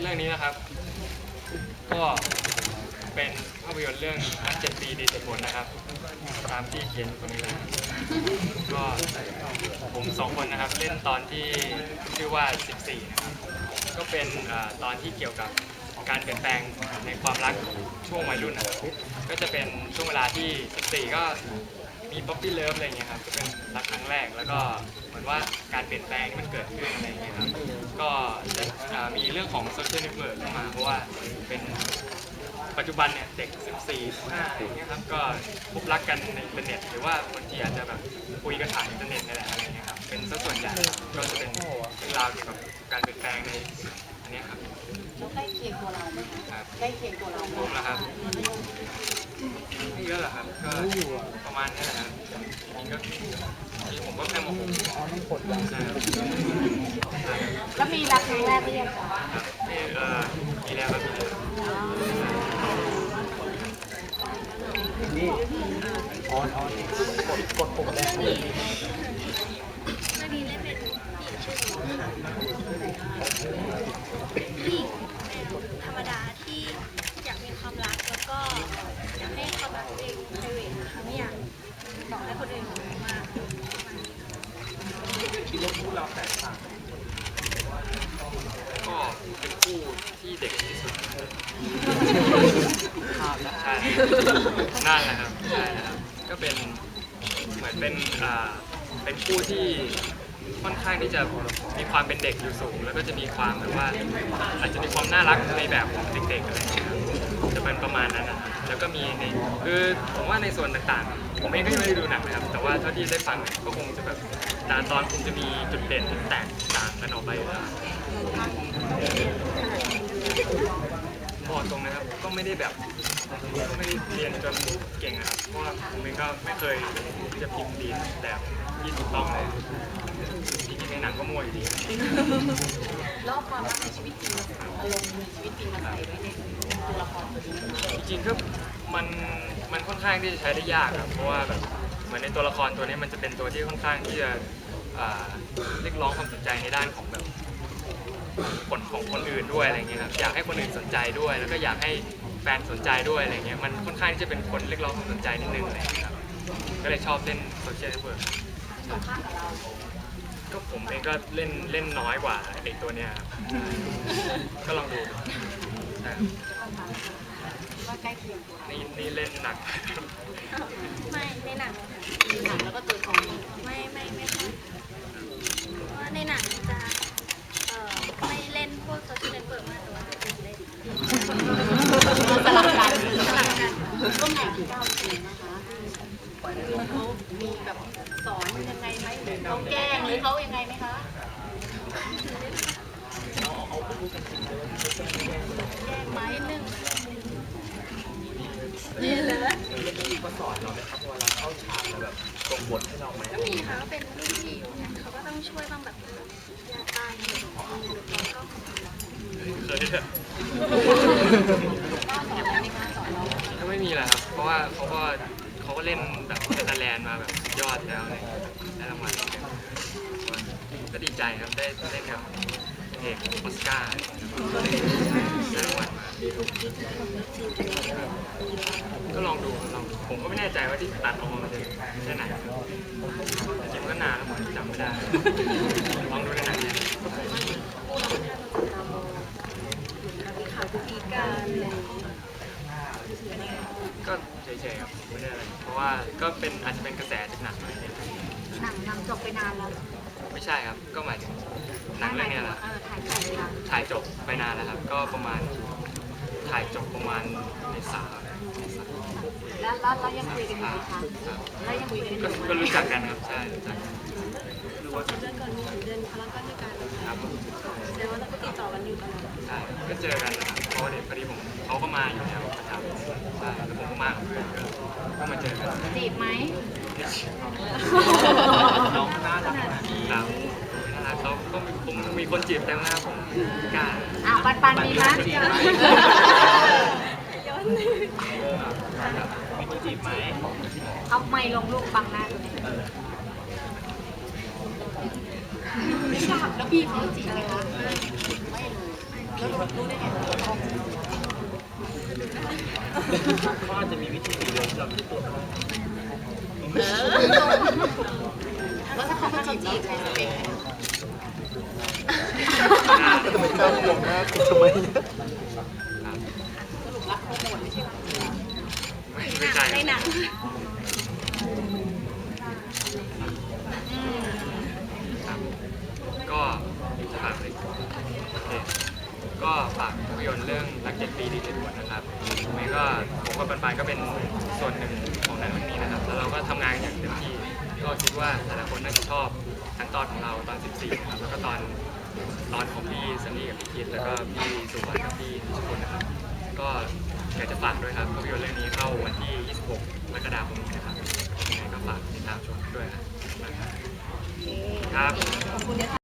เรื่องนี้นะครับ ก็เป็นภาพยนตร์เรื่องนักเจ็ดปีดีเจ็ดผลนะครับ ตามที่เขียนตรงนี้เลยนะก็ผมสองคนนะครับเล่นตอนที่ชื่อว่า 14 นะครับ ก็เป็นเอ่อตอนที่เกี่ยวกับการเปลี่ยนแปลงในความรักช่วงวัยรุ่นนะครับก็จะเป็นช่วงเวลาที่ 14 ก็ มีป๊อปปี้เลิฟอะไรอย่างเงี้ยครับก็เป็นรักครั้งแรกแล้วก็เหมือนว่าการเปลี่ยนแปลงที่มันเกิดขึ้นอะไรอย่างเงี้ยครับก็จะอ่ามีเรื่องของโซเชียลเน็ตเวิร์กเข้ามา เพราะว่าเป็นปัจจุบันเนี่ยเด็ก 14 15อะไรอย่างเงี้ยครับก็พบรักกันในอินเทอร์เน็ตหรือว่าบางทีอาจจะแบบคุยกันผ่านอินเทอร์เน็ตนี่แหละอะไรอย่างเงี้ยครับเป็นสัดส่วนใหญ่ก็จะเป็นเรื่องราวเกี่ยวกับการเปลี่ยนแปลงในอันเนี้ยครับแล้วใกล้เคียงตัวเราไหมคะครับใกล้เคียงตัวเราไหมผมนะครับไม่เยอะหรอกครับก็ประ มาณนี้แหละครับจริงๆก็จริงๆผมก็แค่โมโหใช่ครับแล้วมีรักครั้งแรกหรือยังคะครับนี่เอ่อมีแล้วครับมีแล้วนาดีเล่นเป็นผู้หญิงชื่อหนูค่ะผู้หญิงธรรมดาที่อยากมีความรักแล้วก็อยากให้ความรักตัวเองไพรเวทนะคะไม่อยาก บอกให้คนอื่นรู้มากก็เป็นคู่ที่เด็กที่สุดใช่นั่นแหละครับใช่นะครับ ก็เป็นเหมือนเป็นอ่าเป็นคู่ที่ค่อนข้างที่จะมีความเป็นเด็กอยู่สูง แล้วก็จะมีความแบบว่าอาจจะมีความน่ารักในแบบของเด็กๆอะไรอย่างเงี้ย จะเป็นประมาณนั้นนะครับแล้วก็มีในคือผมว่าในส่วนต่างๆ ผมเองก็ยังไม่ได้ดูหนังนะครับ แต่ว่าเท่าที่ได้ฟังเนี่ยก็คงจะแบบแต่ละตอนคงจะมีจุดเด่นที่แตกต่างกันออกไปอยู่แล้ว บอตรงนะครับก็ไม่ได้แบบก็ไม่ได้เรียนจนเก่งนะครับเพราะว่าผมเองก็ไม่เคยจะพิมพ์ดีแบบที่ถูกต้องเลยจริงๆในหนังก็มั่วอยู่ดีแล้วเอาความรักในชีวิตจริงอารมณ์ในชีวิตจริงมาใส่ไว้ในตัวละครตัวนี้จริงๆก็มันมันค่อนข้างที่จะใช้ได้ยากครับเพราะว่าแบบเหมือนในตัวละครตัวนี้มันจะเป็นตัวที่ค่อนข้างที่จะเรียกร้องความสนใจในด้านของแบบ คนของคนอื่นด้วยอะไรเงี้ยครับอยากให้คนอื่นสนใจด้วย แล้วก็อยากให้แฟนสนใจด้วยอะไรเงี้ยมันค่อนข้างที่จะเป็นคนเรียกร้องความสนใจนิดนึงอะไรเงี้ยครับก็เลยชอบเล่นโซเชียลเน็ตเวิร์กก็ผมเองก็เล่นเล่นน้อยกว่าไอ้ตัวเนี้ยครับก็ลองดูใช่ครับว่าใกล้เคียงตัวเรานี่นี่เล่นหนัก ไม่ในหนังหนังแล้วก็ตัวตรงไม่ไม่ไม่ค่อยเพราะว่าในหนังจะเอ่อไม่เล่นพวกโซเชียลเน็ตเวิร์กมากแต่ว่าตัวจริงเล่น สลับกัน สลับกัน ก็แหนที่เก้าจริงนะคะเขามีแบบสอนยังไง ไหมหรือเขาแก้งหรือเขายังไงไหมคะแยกไม้หนึ่งนี่เลยก็สอนเราไหมครับเวลาเข้าฉากแล้วแบบตรงบทให้เราไหมก็มีค่ะก็เป็นรุ่นพี่อยู่เนี่ยเขาก็ต้องช่วยบ้างแบบยาตายหรือเราก็เคยเนี่ยก้าวสอนอะไรไหมคะสอนเราก็ไม่มีแหละครับ เพราะว่าเขาก็เขาก็เล่นแบบเซนแลนด์มาแบบยอดแล้วเงี้ย รางวัลก็ดีใจครับได้เล่นกับเอกออสการ์ได้รางวัลมาก็ลองดูลองดูผมก็ไม่แน่ใจว่าที่ตัดออกมามันจะแค่ไหนจริงๆมันก็นานแล้วผมจำไม่ได้ลองดูในหนังเนี่ยมีข่าวกุกีกันเลยก็เฉยๆครับไม่ได้อะไรเพราะว่าก็เป็นอาจจะเป็นกระแสจากหนังอะไรเนี่ย หนังหนังจบไปนานแล้วไม่ใช่ครับ ก็หมายถึงหนังเรื่องเนี้ยแหละ เออถ่ายจบไปนานถ่ายจบไปนานแล้วครับ ก็ประมาณถ่ายจบประมาณในสามในสามแล้วแล้วแล้วยังคุยกันอยู่ไหมคะครับแล้วยังคุยกันอยู่ก็ไหมก็รู้จักกันครับใช่รู้จักกันรู้ว่าเดือนก่อนหนึ่งเดือนทะเลาะกันด้วยกันครับแต่ว่าเราก็ติดต่อกันอยู่ตลอดใช่ก็เจอกันนะครับเพราะว่าเดี๋ยวพอดีผมเขาก็มาอยู่แล้วประจำใช่แล้วผมก็มากับเพื่อนก็ก็มาเจอกันจีบไหม จีบเต็มนะครับผมกล้าอะปันปันมีไหมย้อนมีคนจีบไหมเอาไม้ลงลูกบังหน้าตัวนี้ไม่ทราบแล้วพี่เขาจีบไหมคะไม่เลยแล้วรู้ได้ไงเขาอาจจะมีวิธีอื่นที่เราไม่รู้ตัวก็ได้เออแล้วถ้าเขามาจีบเราใช้สเปคไหม ทำไมกล้าห่วงนะทำไมสรุปรักโปรโมทไม่ใช่ไหมไม่ใช่ในหนังก็ฝากเลยโอเคก็ฝากภาพยนตร์เรื่องรักเจ็ดปีดีเจ็ดบวชนะครับผมเองก็ผมกับปันๆก็เป็นส่วนหนึ่งของหนังเรื่องนี้นะครับ แล้วเราก็ทำงานอย่างเต็มที่ก็คิดว่าแต่ละคนน่าจะชอบทั้งตอนของเราตอน 14นะครับแล้วก็ตอน ตอนของพี่ซันนี่กับพี่คิดแล้วก็พี่สุวรรณกับพี่นิชคุณนะครับ ก็อยากจะฝากด้วยครับภาพยนตร์เรื่องนี้เข้าวันที่ 26กรกฎาคม